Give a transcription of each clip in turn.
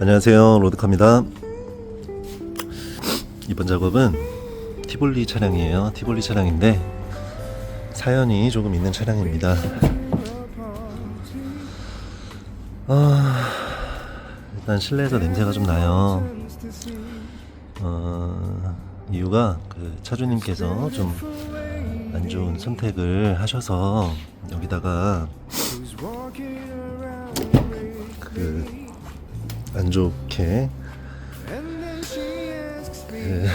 안녕하세요. 로드카입니다. 이번 작업은 티볼리 차량이에요. 티볼리 차량인데 사연이 조금 있는 차량입니다. 아, 일단 실내에서 냄새가 좀 나요. 어, 이유가 그 차주님께서 좀 안 좋은 선택을 하셔서 여기다가 안 좋게 그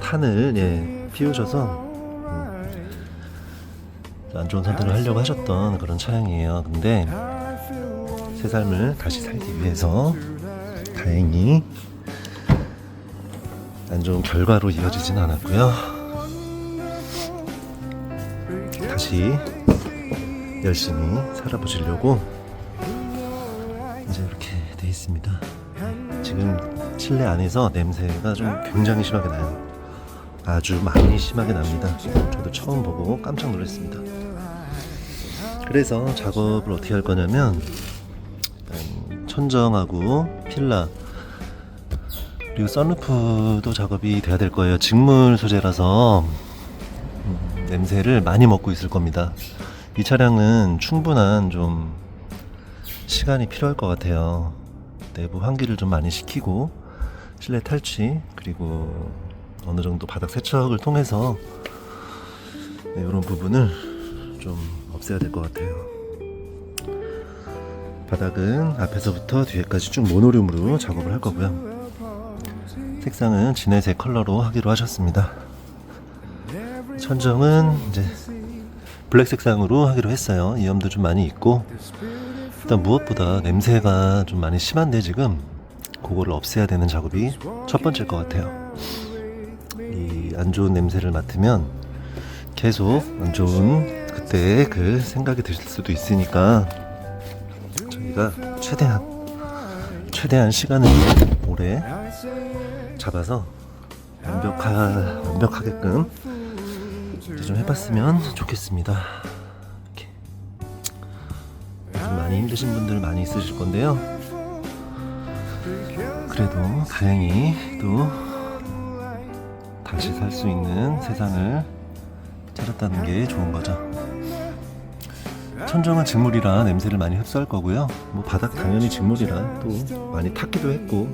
탄을 예, 피우셔서 음, 안 좋은 선택을 하려고 하셨던 그런 차량이에요. 근데 새 삶을 다시 살기 위해서 다행히 안 좋은 결과로 이어지진 않았고요. 다시 열심히 살아보시려고 이제 이렇게 돼 있습니다. 지금 실내 안에서 냄새가 좀 굉장히 심하게 나요. 아주 많이 심하게 납니다. 저도 처음 보고 깜짝 놀랐습니다. 그래서 작업을 어떻게 할 거냐면 천정하고 필라 그리고 썬루프도 작업이 돼야 될 거예요. 직물 소재라서 음, 냄새를 많이 먹고 있을 겁니다. 이 차량은 충분한 좀 시간이 필요할 것 같아요. 내부 환기를 좀 많이 시키고 실내 탈취 그리고 어느 정도 바닥 세척을 통해서 네, 이런 부분을 좀 없애야 될 것 같아요. 바닥은 앞에서부터 뒤에까지 쭉 모노륨으로 작업을 할 거고요. 색상은 진회색 컬러로 하기로 하셨습니다. 천정은 이제 블랙 색상으로 하기로 했어요. 이염도 좀 많이 있고 일단 무엇보다 냄새가 좀 많이 심한데 지금 그거를 없애야 되는 작업이 첫 번째일 것 같아요. 이 안 좋은 냄새를 맡으면 계속 안 좋은 그때 그 생각이 드실 수도 있으니까 저희가 최대한 최대한 시간을 오래 잡아서 완벽하, 완벽하게끔 좀 해봤으면 좋겠습니다. 많이 힘드신 분들 많이 있으실 건데요. 그래도 다행히 또 다시 살 수 있는 세상을 찾았다는 게 좋은 거죠. 천정은 직물이라 냄새를 많이 흡수할 거고요. 뭐 바닥 당연히 직물이라 또 많이 탔기도 했고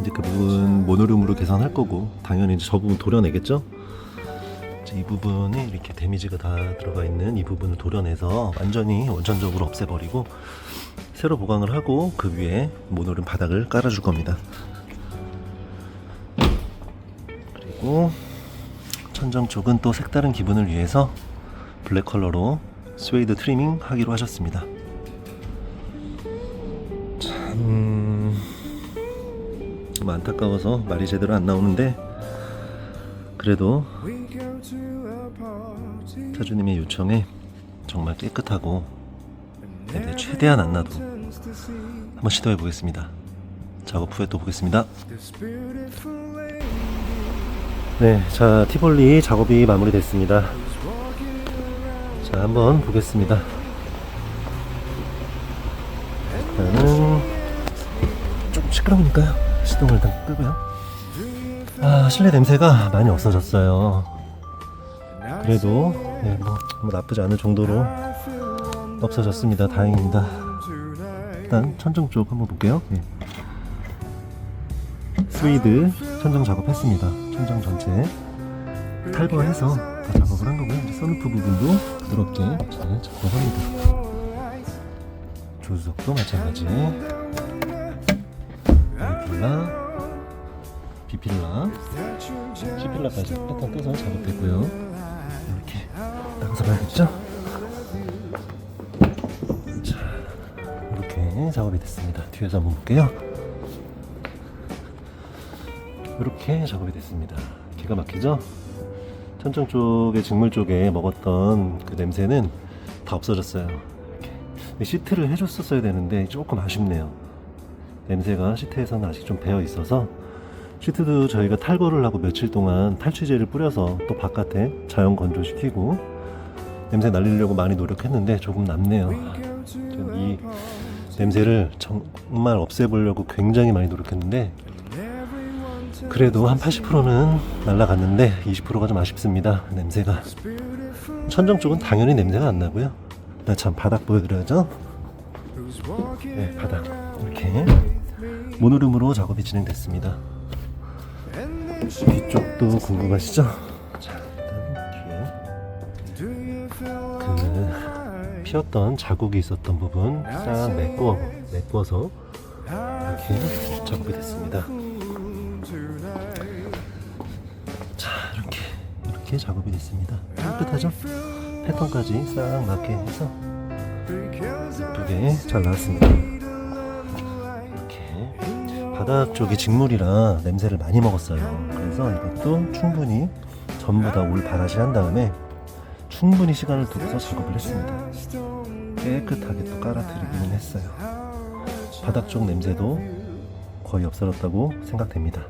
이제 그 부분 모노륨으로 개선할 거고 당연히 저 부분 도려내겠죠. 이 부분에 이렇게 데미지가 다 들어가 있는 이 부분을 도려내서 완전히 원천적으로 없애버리고 새로 보강을 하고 그 위에 모노륨 바닥을 깔아줄 겁니다. 그리고 천정 쪽은 또 색다른 기분을 위해서 블랙 컬러로 스웨이드 트리밍 하기로 하셨습니다. 참좀 안타까워서 말이 제대로 안 나오는데 그래도 차주님의 요청에 정말 깨끗하고 냄새 최대한 안 나도 한번 시도해 보겠습니다. 작업 후에 또 보겠습니다. 네, 자 티볼리 작업이 마무리됐습니다. 자 한번 보겠습니다. 일단은 좀 시끄러우니까요. 시동을 일단 끄고요. 아 실내 냄새가 많이 없어졌어요. 그래도 네, 뭐, 뭐 나쁘지 않을 정도로 없어졌습니다. 다행입니다. 일단 천정 쪽 한번 볼게요. 예. 스위드 천정 작업했습니다. 천정 전체 탈거해서 다 작업을 한 거고요. 선루프 부분도 부드럽게 잘 작업합니다. 조수석도 마찬가지. A필라, B필라, C필라까지 패턴 떠서 작업했고요. 이렇게 나가서 봐야겠죠? 자, 이렇게 작업이 됐습니다. 뒤에서 한번 볼게요. 이렇게 작업이 됐습니다. 기가 막히죠? 천정 쪽에 직물 쪽에 먹었던 그 냄새는 다 없어졌어요. 이렇게. 시트를 해줬었어야 되는데 조금 아쉽네요. 냄새가 시트에서는 아직 좀 배어 있어서 시트도 저희가 탈거를 하고 며칠 동안 탈취제를 뿌려서 또 바깥에 자연 건조시키고 냄새 날리려고 많이 노력했는데 조금 남네요. 이 냄새를 정말 없애보려고 굉장히 많이 노력했는데 그래도 한 80%는 날라갔는데 20%가 좀 아쉽습니다. 냄새가. 천정 쪽은 당연히 냄새가 안 나고요. 나 참 바닥 보여드려야죠. 네, 바닥 이렇게 모노름으로 작업이 진행됐습니다. 뒤쪽도 궁금하시죠? 자, 일단 뒤에 그 피었던 자국이 있었던 부분 싹 메꿔 메꿔서 이렇게 작업이 됐습니다. 자, 이렇게 이렇게 작업이 됐습니다. 깨끗하죠? 패턴까지 싹 맞게 해서 예쁘게 잘 나왔습니다. 바닥 쪽이 직물이라 냄새를 많이 먹었어요. 그래서 이것도 충분히 전부 다 올 바라시 한 다음에 충분히 시간을 두고서 작업을 했습니다. 깨끗하게 또 깔아드리기는 했어요. 바닥 쪽 냄새도 거의 없어졌다고 생각됩니다.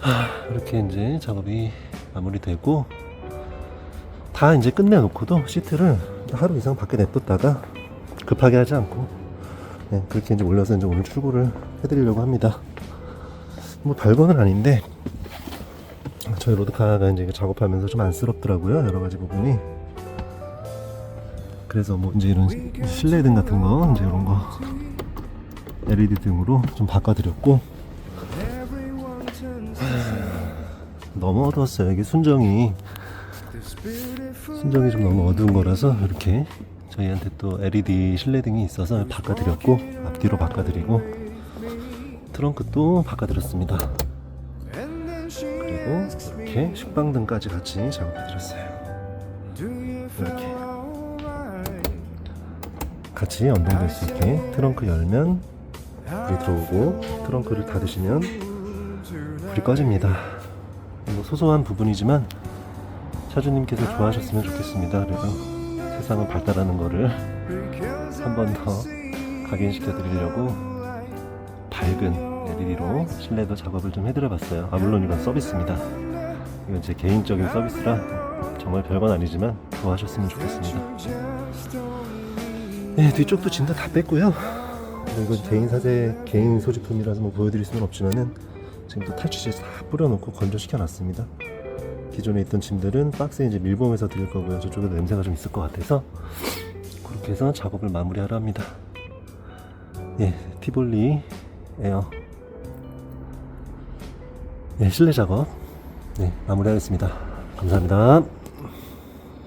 하, 이렇게 이제 작업이 마무리되고 다 이제 끝내놓고도 시트를 하루 이상 밖에 냅뒀다가 급하게 하지 않고 네, 그렇게 이제 올려서 이제 오늘 출고를 해드리려고 합니다. 뭐 별거는 아닌데 저희 로드카가 이제 작업하면서 좀 안쓰럽더라고요 여러 가지 부분이. 그래서 뭐 이제 이런 실내 등 같은 거 이제 이런 거 LED 등으로 좀 바꿔드렸고 너무 어두웠어요 이게 순정이 순정이 좀 너무 어두운 거라서 이렇게 저희한테 또 LED 실내등이 있어서 바꿔드렸고 앞뒤로 바꿔드리고 트렁크도 바꿔드렸습니다. 그리고 이렇게 식빵등까지 같이 작업해드렸어요. 이렇게 같이 연동될 수 있게 트렁크 열면 불이 들어오고 트렁크를 닫으시면 불이 꺼집니다. 뭐 소소한 부분이지만 차주님께서 좋아하셨으면 좋겠습니다. 그래서 세상은 발달하는 거를 한 번 더 각인시켜 드리려고 밝은 LED로 실내도 작업을 좀 해드려 봤어요. 아, 물론 이건 서비스입니다. 이건 제 개인적인 서비스라 정말 별건 아니지만 좋아하셨으면 좋겠습니다. 네, 뒤쪽도 진짜 다 뺐고요. 이건 개인 사제, 개인 소지품이라서 뭐 보여드릴 수는 없지만은 지금 또 탈취제 다 뿌려놓고 건조시켜 놨습니다. 기존에 있던 짐들은 박스에 이제 밀봉해서 드릴 거고요. 저쪽에도 냄새가 좀 있을 것 같아서 그렇게 해서 작업을 마무리하려 합니다. 예, 티볼리 에어. 예, 실내 작업. 네, 마무리하겠습니다. 감사합니다.